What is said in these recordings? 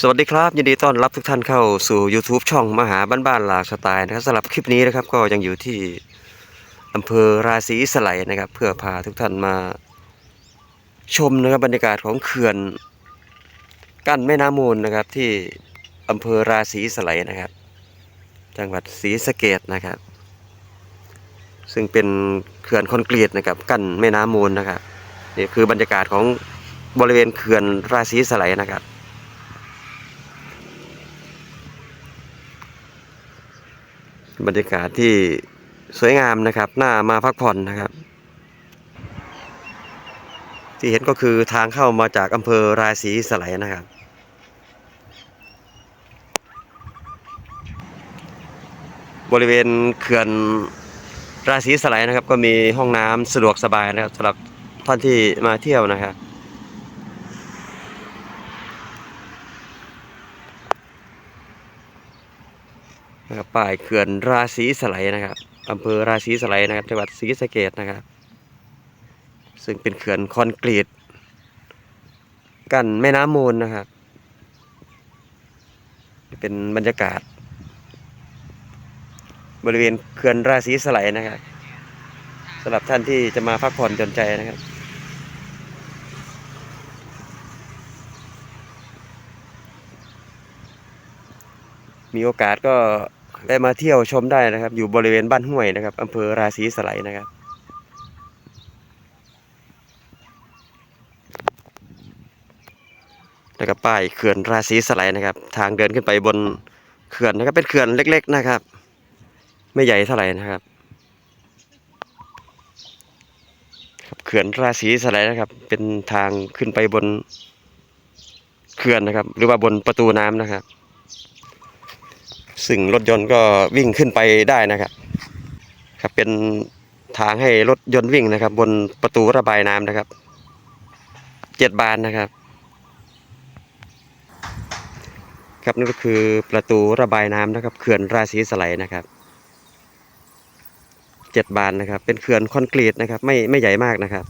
สวัสดีครับ ยินดีต้อนรับทุกท่านเข้าสู่ YouTube ช่องมหาบ้านบ้านหลากสไตล์นะครับสำหรับคลิปนี้นะครับก็ยังอยู่ที่อำเภอราศีสไลนะครับ เพื่อพาทุกท่านมาชมนะครับบรรยากาศของเขื่อนกั้นแม่น้ำมูลนะครับที่อำเภอราศีสไลนะครับ จังหวัดศรีสะเกดนะครับ ซึ่งเป็นเขื่อนคอนกรีตนะครับ กั้นแม่น้ำมูลนะครับนี่คือบรรยากาศของบริเวณเขื่อนราศีสไลนะครับ บรรยากาศที่สวยงามนะครับน่ามาพักผ่อนนะครับ ที่เห็นก็คือทางเข้ามาจากอำเภอราศีสไลยนะครับ บริเวณเขื่อนราศีสไลยนะครับ ก็มีห้องน้ำสะดวกสบายนะครับสำหรับท่านที่มาเที่ยวนะครับ นะครับป้ายเขื่อนราศีสไลนะครับอำเภอราศีสไลนะครับจังหวัดศรีสะเกดนะครับ ซึ่งเป็นเขื่อนคอนกรีตกั้นแม่น้ำมูลนะครับ เป็นบรรยากาศ บริเวณเขื่อนราศีสไลนะครับสำหรับท่านที่จะมาพักผ่อนหย่อนใจนะครับมีโอกาสก็ ได้มาเที่ยวชมได้นะครับ อยู่บริเวณบ้านห้วยนะครับอำเภอราศีสไลนะครับแล้วก็ป้ายเขื่อนราศีสไลนะครับ ทางเดินขึ้นไปบนเขื่อนนะครับ เป็นเขื่อนเล็ก ๆนะครับ ไม่ใหญ่เท่าไหร่นะครับเขื่อนราศีสไลนะครับ เป็นทางขึ้นไปบนเขื่อนนะครับ หรือว่าบนประตูน้ำนะครับ ซึ่งรถยนต์ก็วิ่งขึ้นไปได้นะครับ ครับเป็นทางให้รถยนต์วิ่งนะครับ บนประตูระบายน้ำนะครับเจ็ดบานนะครับ ครับนี่ก็คือประตูระบายน้ำนะครับเขื่อนราศีสไลนะครับเจ็ดบานนะครับ เป็นเขื่อนคอนกรีตนะครับ ไม่ไม่ใหญ่มากนะครับ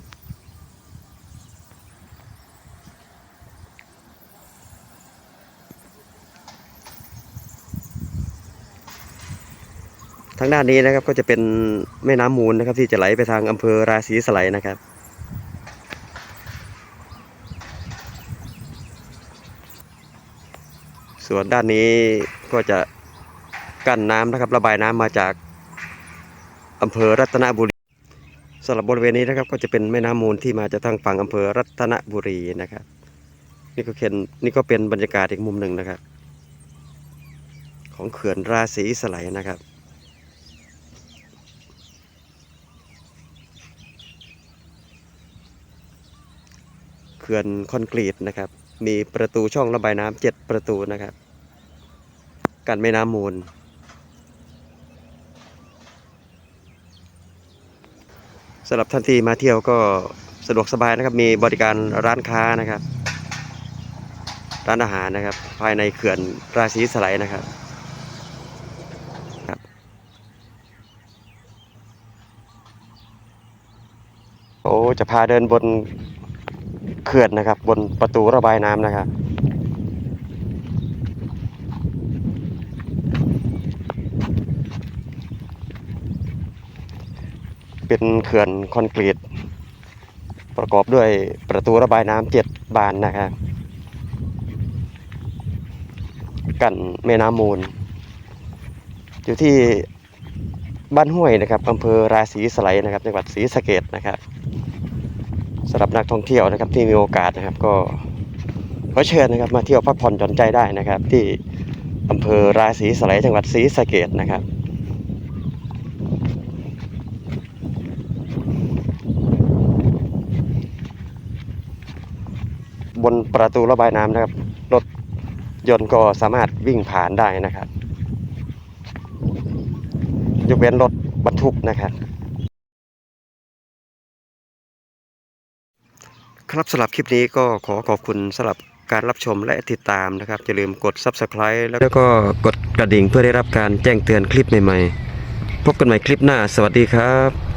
ทางด้านนี้นะครับก็จะเป็นแม่น้ำมูลนะครับ ที่จะไหลไปทางอำเภอราศีสไลนะครับ ส่วนด้านนี้ก็จะกั้นน้ำนะครับ ระบายน้ำมาจากอำเภอรัตนบุรีสำหรับบริเวณนี้นะครับก็จะเป็นแม่น้ำมูลที่มาจากทางฝั่งอำเภอรัตนบุรีนะครับ นี่ก็เห็นนี่ก็เป็นบรรยากาศอีกมุมหนึ่งนะครับ ของเขื่อนราศีสไลนะครับ เขื่อนคอนกรีตนะครับ มีประตูช่องระบายน้ำเจ็ดประตูนะครับ กันแม่น้ำมูล สำหรับท่านที่มาเที่ยวก็สะดวกสบายนะครับ มีบริการร้านค้านะครับ ร้านอาหารนะครับ ภายในเขื่อนราศีสไลนะครับโอ้ จะพาเดินบน ขื่อนนะครับ บนประตูระบายน้ำนะครับ เป็นเขื่อนคอนกรีต ประกอบด้วยประตูระบายน้ำเจ็ดบานนะครับกันแม่น้ำมูล อยู่ที่บ้านห้วยนะครับอำเภอราศีสไลนะครับจังหวัดศรีสะเกดนะครับ สำหรับนักท่องเที่ยวนะครับที่มีโอกาสนะครับก็ขอเชิญนะครับมาเที่ยวพักผ่อนหย่อนใจได้นะครับ ที่อำเภอราศีสไลจังหวัดศรีสะเกดนะครับบนประตูระบายน้ำนะครับ รถยนต์ก็สามารถวิ่งผ่านได้นะครับยกเว้นรถบรรทุกนะครับ ครับสำหรับคลิปนี้ก็ขอขอบคุณสำหรับการรับชมและติดตามนะครับอย่าลืมกด Subscribe แล้วก็กดกระดิ่งเพื่อได้รับการแจ้งเตือนคลิปใหม่ๆ พบกันใหม่คลิปหน้า สวัสดีครับ